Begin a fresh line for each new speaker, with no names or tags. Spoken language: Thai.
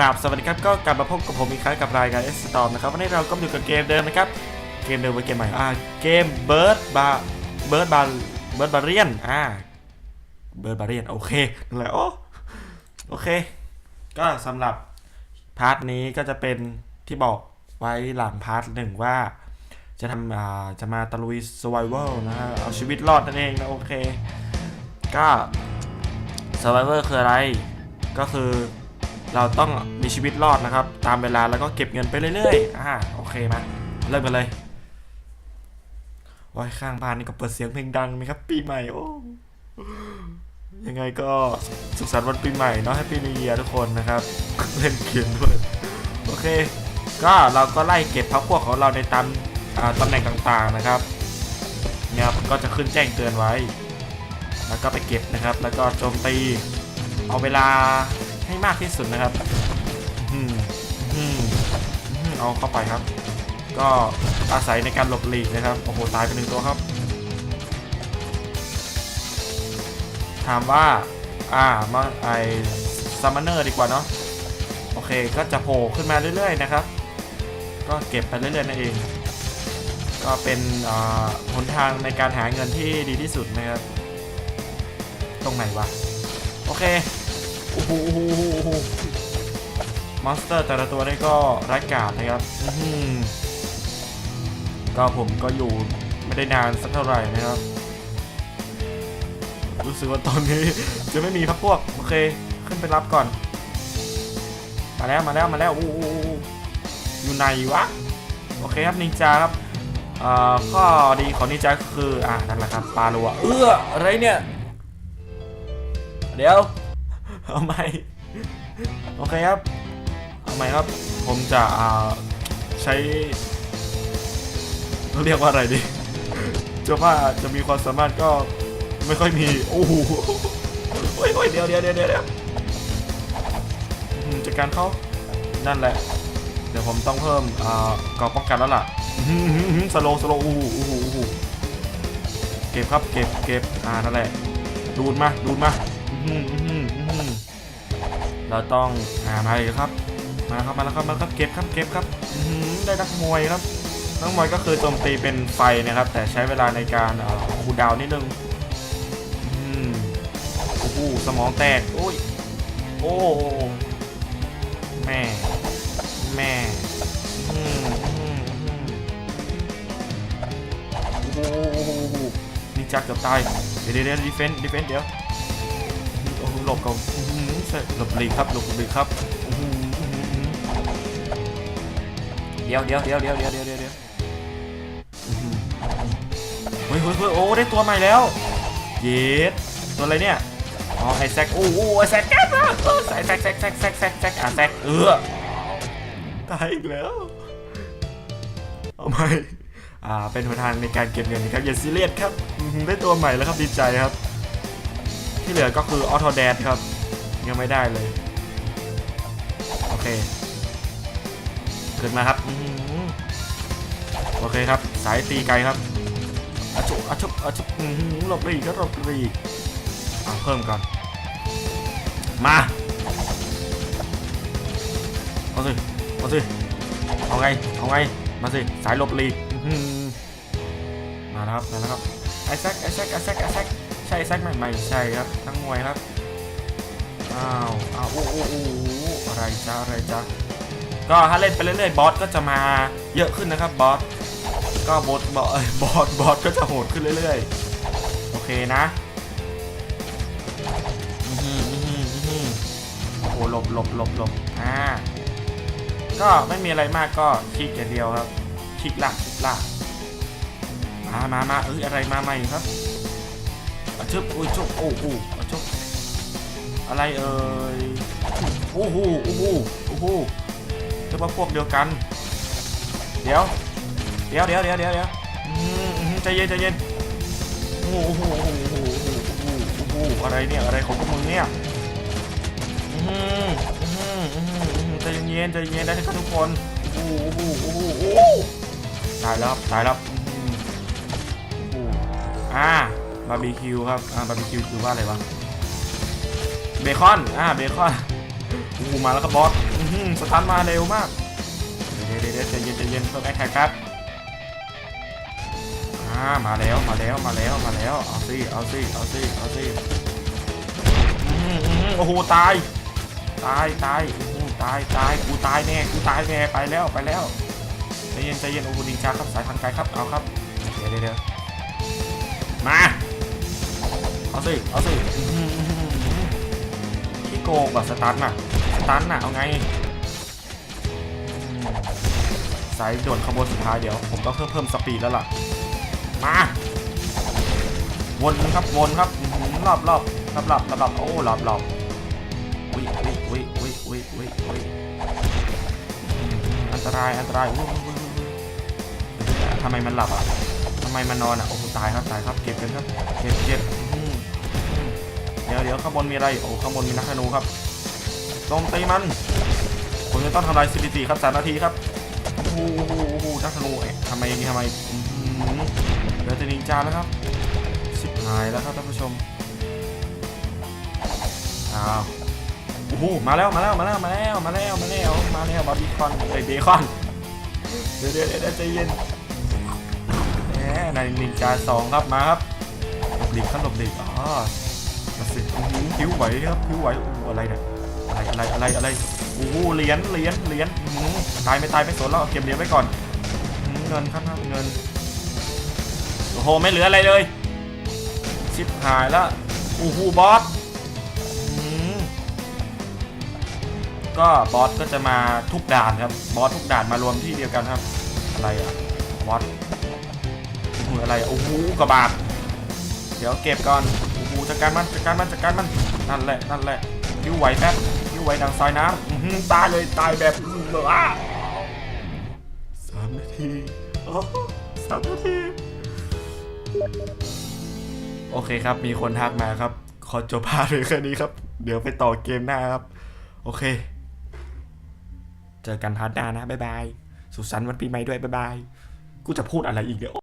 ราบสวัสดีครับก็กลับมาพบกับผมอีกครั้งกับรายการ S Storm นะครับวันนี้เราก็อยู่กับเกมเดิมนะครับ เกมเดิมเป็นเกมใหม่อ่าเกม Bird Bar Bird Bar Bird Barian อ่า Bird Barian โอเคนั่นแหละโอ้โอเค ก็สำหรับพาร์ทนี้ก็จะเป็นที่บอกไว้หลังพาร์ทหนึ่งว่า จะทำอ่าจะมาตะลุย survival นะฮะเอาชีวิตรอดนั่นเองนะโอเค ก็ survivor คืออะไร ก็คือ เราต้องมีชีวิตรอดนะครับ ตามเวลาแล้วก็เก็บเงินไปเรื่อยๆอ่าโอเคมาเริ่มกันเลยว้ายข้างบ้านนี่ก็เปิดเสียงเพลงดังไหมครับ ปีใหม่โอ้ยังไงก็สุขสันต์วันปีใหม่เนาะให้ปีนิเยียทุกคนนะครับ เล่นเกมด้วย โอเค ก็เราก็ไล่เก็บพักพวกของเราในตามตำแหน่งต่างๆนะครับเนี่ยก็จะขึ้นแจ้งเตือนไว้ แล้วก็ไปเก็บนะครับ แล้วก็โจมตี เอาเวลา ให้มากที่สุดนะครับอืมอืมเอาเข้าไปครับ ก็อาศัยในการหลบหลีกนะครับ โอ้โห ตายไปหนึ่งตัวครับ ถามว่า อ่า มาไอซัมมอนเนอร์ดีกว่าเนาะ โอเค ก็จะโผล่ขึ้นมาเรื่อย ๆ นะครับ ก็เก็บไปเรื่อยๆนั่นเอง ก็เป็นอ่าหนทางในการหาเงินที่ดีที่สุดนะครับ ตรงไหนวะ โอเค โอ้โหมอนสเตอร์แต่ละตัวนี่ก็ร้ายกาจนะครับก็ผมก็อยู่ไม่ได้นานสักเท่าไหร่นะครับ รู้สึกว่าตอนนี้จะไม่มีพักพวก โอเค ขึ้นไปรับก่อน มาแล้วมาแล้วมาแล้วโอ้อยู่ไหนวะ โอเคครับนินจาครับอ่อข้อดีของนินจาคือ อ่านั่นแหละครับปลาลัวเอื้ออะไรเนี่ย เดี๋ยว เอาใหม่โอเคครับ เอาใหม่ครับ ผมจะใช้เรียกว่าอะไรดีจะว่าจะมีความสามารถก็ไม่ค่อยมี โอ้โหโอ้ยโอ้ยเดี๋ยวเดี๋ยวเดี๋ยวเดี๋ยวจัดการเขานั่นแหละ เดี๋ยวผมต้องเพิ่มอ่ากรอบป้องกันแล้วล่ะสโลสโลว์อู้หูอู้หูอู้หูเก็บครับ เก็บเก็บอ่านั่นแหละ ดูดมา ดูดมา เราต้องหามาเลยครับ มาครับมาแล้วครับมาครับเก็บครับเก็บครับได้นักมวยครับนักมวยก็คือโจมตีเป็นไฟนะครับ แต่ใช้เวลาในการคูดาวนิดนึงอืมโอ้โหสมองแตกโอ้ยโอ้แม่แม่โอ้โหนี่จักเกือบตายเดี๋ยวเดี๋ยวดีเฟนต์ดีเฟนต์เดี๋ยวโอ้โหหลบก่อน หลบหลีกครับหลบหลีกครับเดี๋ยวเดี๋ยวเดี๋ยวเดี๋ยวเดี๋ยวเดี๋ยวเดี๋ยวเฮ้ยเฮ้ยโอ้ได้ตัวใหม่แล้วเยสตัวอะไรเนี่ยอ๋อไฮแซกโอ้โหไอแซกแก๊สสายแซกแซกแซกแซกแซกแซกอะแซกเออตายอีกแล้วเอาใหม่อ่าเป็นหัวทางในการเก็บเงินครับอย่าซีเรียสครับได้ตัวใหม่แล้วครับดีใจครับ ที่เหลือก็คือออโตแดดครับ ยังไม่ได้เลย โอเคขึ้นมาครับโอเคครับ สายตีไกลครับอาชุบอาชุบอาชุบอื้อหือหลบหลีกก็หลบหลีกเอาเพิ่มก่อน มาเอาสิเอาสิเอาไงเอาไงมาสิสายหลบหลีมาแล้วครับมาแล้วครับไอแซกไอแซกไอแซกไอแซกใช่แซกไหมไม่ใช่ครับทั้งมวยครับ อ้าวอ้าวโอ้โอ้โอ้โอ้อะไรจ้าอะไรจ้าก็ถ้าเล่นไปเรื่อยๆบอสก็จะมาเยอะขึ้นนะครับบอสก็บอสบอสเอ้ยบอสบอสก็จะโหดขึ้นเรื่อยๆ โอเคนะอื้อหืออื้อหืออื้อหือโอ้โหหลบหลบหลบหลบอ่าก็ไม่มีอะไรมากก็คลิกอย่างเดียวครับคลิกหลักคลิกหลักมามามาเอ้ยอะไรมาใหม่ครับอะชึบอุ้ยชุบโอ้โหอะชุบ อะไรเอ่ยโอ้โหโอ้โหโอ้โหจะมาพวกเดียวกัน เดี๋ยว เดี๋ยวเดี๋ยวเดี๋ยวเดี๋ยวเดี๋ยวใจเย็นใจเย็นโอ้โหโอ้โหโอ้โหโอ้โหโอ้โหอะไรเนี่ยอะไรของพวกมึงเนี่ยอืมอืมอืมใจเย็นใจเย็นได้ทุกคนโอ้โหโอ้โหโอ้โหตายแล้วตายแล้วอ่าบาร์บีคิวครับอ่าบาร์บีคิวคือว่าอะไรวะ เบคอน อ่า เบคอนอูมาแล้วครับบอสอื้ออื้อหือสตันมาเร็วมาก เดี๋ยวเดี๋ยวเยวใจเย็นใจเย็นเพิ่มแอคแท็กแป๊บอ่า มาแล้ว มาแล้ว มาแล้ว มาแล้ว เอาสิ เอาสิ เอาสิ เอาสิอืออือหือโอ้โห ตาย ตาย ตายโอ้โหตาย ตาย กูตายแน่ กูตายแน่ ไปแล้ว ไปแล้ว ใจเย็นใจเย็น โอ้โหนินจาครับสายพันไกลครับ เอาครับ เดี๋ยวเดี๋ยวเดี๋ยวมา เอาสิ เอาสิ โกงแบบสตันน่ะ สตันน่ะ เอาไงสายด่วนขบวนสุดท้ายเดี๋ยว ผมต้องเพิ่มเพิ่มสปีดแล้วล่ะ มา วนครับวนครับรอบรอบรอบรอบรอบรอบโอ้รอบรอบอุ้ยอุ้ยอุ้ยอุ้ยอุ้ยอุ้ยอุ้ยอันตรายอันตรายอุ้ยอุ้ยอุ้ยอุ้ยทำไมมันหลับอะทำไมมันนอนอะโอ้โหตายครับตายครับเก็บกันครับเก็บเก็บ ดี๋ยวเดี๋ยวข้างบนมีอะไร โอ้ข้างบนมีนักธนูครับโจมตีมันผมจะต้องทำลายสถิติครับสามนาทีครับโอ้โหโอ้โหนักธนูเอ๊ะทำไมนี่ทำไมเดี๋ยวจะนินจาแล้วครับชิบหายแล้วครับท่านผู้ชมอ้าวโอ้โหมาแล้วมาแล้วมาแล้วมาแล้วมาแล้วมาแล้วมาแล้วบาร์บีคอนเอ้ยเบคอนเดี๋ยวเดี๋ยวเดี๋ยวใจเย็นแหมนายนินจาสองครับมาครับหลบหลีกครับหลบหลีกอ๋อ มาสิอื้อหือผิวไหวครับผิวไหวโอ้โหอะไรเนี่ยอะไรอะไรอะไรอะไรโอ้โหเหรียญเหรียญเหรียญตายไม่ตายไม่สนแล้วเก็บเหรียญไว้ก่อนเงินครับเงินโอ้โหไม่เหลืออะไรเลยชิบหายแล้วโอ้โหบอสก็บอสก็จะมาทุกด่านครับบอสทุกด่านมารวมที่เดียวกันครับ อะไรอะบอสมืออะไรโอ้โหกระบาดเดี๋ยวเก็บก่อน จัดการมันจัดการมันจัดการมันนั่นแหละนั่นแหละยิ้วไหวแป๊บยิ้วไหวดังสายน้ำอืตายเลยตายแบบแบบอ้าสามนาทีโอ้สามนาทีโอเคครับ มีคนทักมาครับ ขอจบพาร์ทเพียงแค่นี้ครับ เดี๋ยวไปต่อเกมหน้าครับ โอเค เจอกันพาร์ทหน้านะ บ๊ายบาย สุขสันต์วันปีใหม่ด้วย บ๊ายบาย กูจะพูดอะไรอีกเดี๋ยว